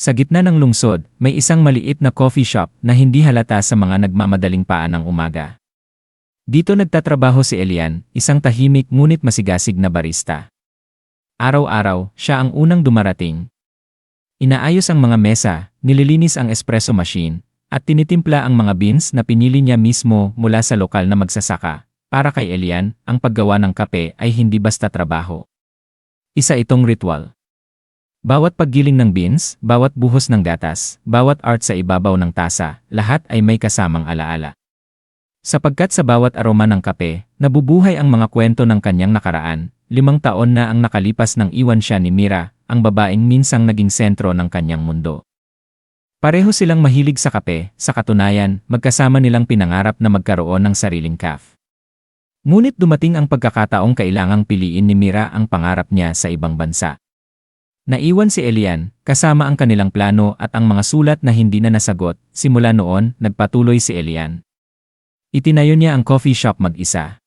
Sa gitna ng lungsod, may isang maliit na coffee shop na hindi halata sa mga nagmamadaling paan ng umaga. Dito nagtatrabaho si Elian, isang tahimik ngunit masigasig na barista. Araw-araw, siya ang unang dumarating. Inaayos ang mga mesa, nililinis ang espresso machine, at tinitimpla ang mga beans na pinili niya mismo mula sa lokal na magsasaka. Para kay Elian, ang paggawa ng kape ay hindi basta trabaho. Isa itong ritual. Bawat paggiling ng beans, bawat buhos ng gatas, bawat art sa ibabaw ng tasa, lahat ay may kasamang alaala. Sapagkat sa bawat aroma ng kape, nabubuhay ang mga kwento ng kanyang nakaraan, limang taon na ang nakalipas nang iwan siya ni Mira, ang babaeng minsang naging sentro ng kanyang mundo. Pareho silang mahilig sa kape, sa katunayan, magkasama nilang pinangarap na magkaroon ng sariling caf. Ngunit dumating ang pagkakataong kailangang piliin ni Mira ang pangarap niya sa ibang bansa. Naiwan si Elian, kasama ang kanilang plano at ang mga sulat na hindi na nasagot, simula noon, nagpatuloy si Elian. Itinayo niya ang coffee shop mag-isa.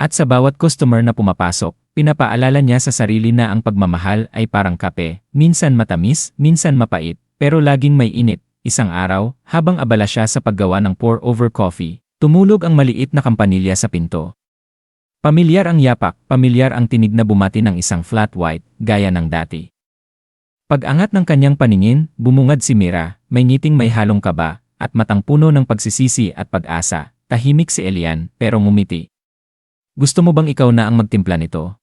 At sa bawat customer na pumapasok, pinapaalala niya sa sarili na ang pagmamahal ay parang kape, minsan matamis, minsan mapait, pero laging may init. Isang araw, habang abala siya sa paggawa ng pour-over coffee, tumulog ang maliit na kampanilya sa pinto. Pamilyar ang yapak, pamilyar ang tinig na bumati ng isang flat white, gaya ng dati. Pag-angat ng kanyang paningin, bumungad si Mira, may ngiting may halong kaba, at matang puno ng pagsisisi at pag-asa. Tahimik si Elian, pero ngumiti. Gusto mo bang ikaw na ang magtimpla nito?